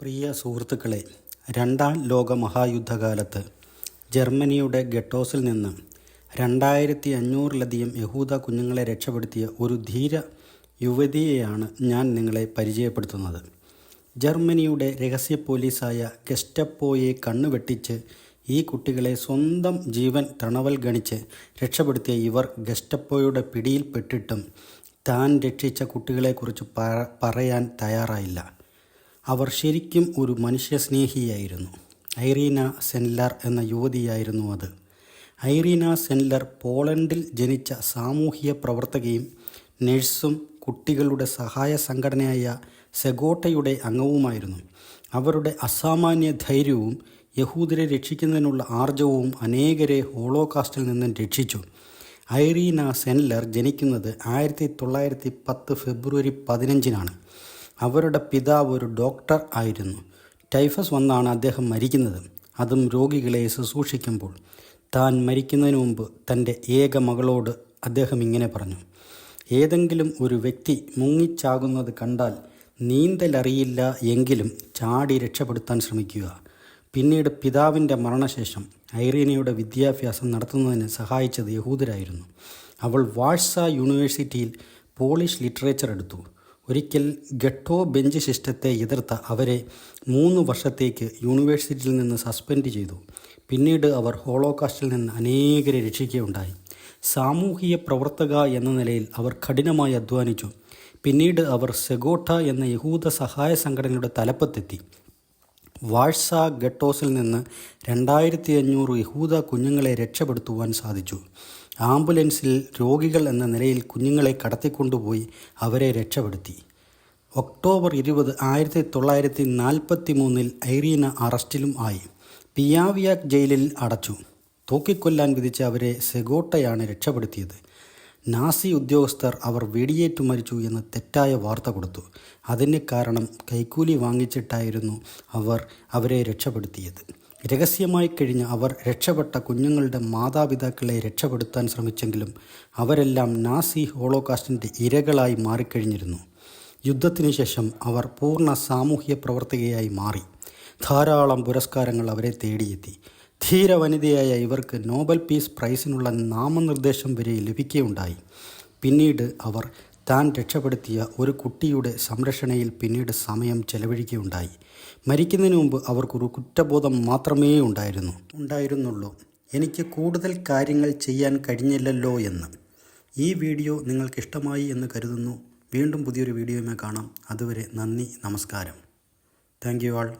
പ്രിയ സുഹൃത്തുക്കളെ രണ്ടാം ലോക മഹായുദ്ധകാലത്ത് ജർമ്മനിയുടെ ഗെട്ടോസിൽ നിന്ന് രണ്ടായിരത്തി അഞ്ഞൂറിലധികം യഹൂദ കുഞ്ഞുങ്ങളെ രക്ഷപ്പെടുത്തിയ ഒരു ധീര യുവതിയെയാണ് ഞാൻ നിങ്ങളെ പരിചയപ്പെടുത്തുന്നത്. ജർമ്മനിയുടെ രഹസ്യ പോലീസായ ഗെസ്റ്റപ്പോയെ കണ്ണുവെട്ടിച്ച് ഈ കുട്ടികളെ സ്വന്തം ജീവൻ തണവൽ ഗണിച്ച് രക്ഷപ്പെടുത്തിയ ഇവർ ഗെസ്റ്റപ്പോയുടെ പിടിയിൽപ്പെട്ടിട്ടും താൻ രക്ഷിച്ച കുട്ടികളെക്കുറിച്ച് പറയാൻ തയ്യാറായില്ല. അവർ ശരിക്കും ഒരു മനുഷ്യസ്നേഹിയായിരുന്നു. ഐറീന സെൻലർ എന്ന യുവതിയായിരുന്നു അത്. ഐറീന സെൻലർ പോളണ്ടിൽ ജനിച്ച സാമൂഹിക പ്രവർത്തകയും നഴ്സും കുട്ടികളുടെ സഹായ സംഘടനയായ സെഗോട്ടയുടെ അംഗവുമായിരുന്നു. അവരുടെ അസാമാന്യ ധൈര്യവും യഹൂദരെ രക്ഷിക്കുന്നതിനുള്ള ആർജവവും അനേകരെ ഹോളോകാസ്റ്റിൽ നിന്നും രക്ഷിച്ചു. ഐറീന സെൻലർ ജനിക്കുന്നത് ആയിരത്തി തൊള്ളായിരത്തി പത്ത് ഫെബ്രുവരി പതിനഞ്ചിനാണ്. അവരുടെ പിതാവ് ഒരു ഡോക്ടർ ആയിരുന്നു. ടൈഫസ് വന്നാണ് അദ്ദേഹം മരിക്കുന്നത്. അതും രോഗികളെ ശുശ്രൂഷിക്കുമ്പോൾ. താൻ മരിക്കുന്നതിന് മുമ്പ് തന്റെ ഏക മകളോട് അദ്ദേഹം ഇങ്ങനെ പറഞ്ഞു. ഏതെങ്കിലും ഒരു വ്യക്തി മുങ്ങിച്ചാകുന്നത് കണ്ടാൽ നീന്തലറിയില്ല എങ്കിലും ചാടി രക്ഷപ്പെടുത്താൻ ശ്രമിക്കുക. പിന്നീട് പിതാവിന്റെ മരണശേഷം ഐറീനയുടെ വിദ്യാഭ്യാസം നടത്തുന്നതിന് സഹായിച്ചത് യഹൂദരായിരുന്നു. അവൾ വാഴ്സ യൂണിവേഴ്സിറ്റിയിൽ പോളിഷ് ലിറ്ററേച്ചർ എടുത്തു. ഒരിക്കൽ ഗട്ടോ ബെഞ്ച് സിസ്റ്റത്തെ എതിർത്ത അവരെ മൂന്ന് വർഷത്തേക്ക് യൂണിവേഴ്സിറ്റിയിൽ നിന്ന് സസ്പെൻഡ് ചെയ്തു. പിന്നീട് അവർ ഹോളോകാസ്റ്റിൽ നിന്ന് അനേകരെ രക്ഷിക്കുകയുണ്ടായി. സാമൂഹിക പ്രവർത്തക എന്ന നിലയിൽ അവർ കഠിനമായി അധ്വാനിച്ചു. പിന്നീട് അവർ സെഗോട്ട എന്ന യഹൂദ സഹായ സംഘടനയുടെ തലപ്പത്തെത്തി. വാഴ്സ ഗട്ടോസിൽ നിന്ന് രണ്ടായിരത്തി അഞ്ഞൂറ് യഹൂദ കുഞ്ഞുങ്ങളെ രക്ഷപ്പെടുത്തുവാൻ സാധിച്ചു. ആംബുലൻസിൽ രോഗികൾ എന്ന നിലയിൽ കുഞ്ഞുങ്ങളെ കടത്തിക്കൊണ്ടുപോയി അവരെ രക്ഷപ്പെടുത്തി. ഒക്ടോബർ ഇരുപത് ആയിരത്തി തൊള്ളായിരത്തി നാൽപ്പത്തി മൂന്നിൽ ഐറീന അറസ്റ്റിലും ആയി. പിയാവിയാക് ജയിലിൽ അടച്ചു. തൂക്കിക്കൊല്ലാൻ വിധിച്ച അവരെ സെഗോട്ടയാണ് രക്ഷപ്പെടുത്തിയത്. നാസി ഉദ്യോഗസ്ഥർ അവർ വെടിയേറ്റു മരിച്ചു എന്ന് തെറ്റായ വാർത്ത കൊടുത്തു. അതിന് കാരണം കൈക്കൂലി വാങ്ങിച്ചിട്ടായിരുന്നു അവർ അവരെ രക്ഷപ്പെടുത്തിയത്. രഹസ്യമായി കഴിഞ്ഞ് അവർ രക്ഷപ്പെട്ട കുഞ്ഞുങ്ങളുടെ മാതാപിതാക്കളെ രക്ഷപ്പെടുത്താൻ ശ്രമിച്ചെങ്കിലും അവരെല്ലാം നാസി ഹോളോകാസ്റ്റിന്റെ ഇരകളായി മാറിക്കഴിഞ്ഞിരുന്നു. യുദ്ധത്തിനു ശേഷം അവർ പൂർണ സാമൂഹ്യ പ്രവർത്തകയായി മാറി. ധാരാളം പുരസ്കാരങ്ങൾ അവരെ തേടിയെത്തി. ധീര വനിതയായ ഇവർക്ക് നോബൽ പീസ് പ്രൈസിനുള്ള നാമനിർദ്ദേശം വരെ ലഭിക്കുകയുണ്ടായി. പിന്നീട് അവർ താൻ രക്ഷപ്പെടുത്തിയ ഒരു കുട്ടിയുടെ സംരക്ഷണയിൽ പിന്നീട് സമയം ചെലവഴിക്കുകയുണ്ടായി. മരിക്കുന്നതിന് മുമ്പ് അവർക്കൊരു കുറ്റബോധം മാത്രമേ ഉണ്ടായിരുന്നു. ഉണ്ടായിരുന്നുള്ളൂ. എനിക്ക് കൂടുതൽ കാര്യങ്ങൾ ചെയ്യാൻ കഴിഞ്ഞില്ലല്ലോ എന്ന്. ഈ വീഡിയോ നിങ്ങൾക്ക് ഇഷ്ടമായി എന്ന് കരുതുന്നു. വീണ്ടും പുതിയൊരു വീഡിയോയുമായി കാണാം. അതുവരെ നന്ദി നമസ്കാരം. Thank you all.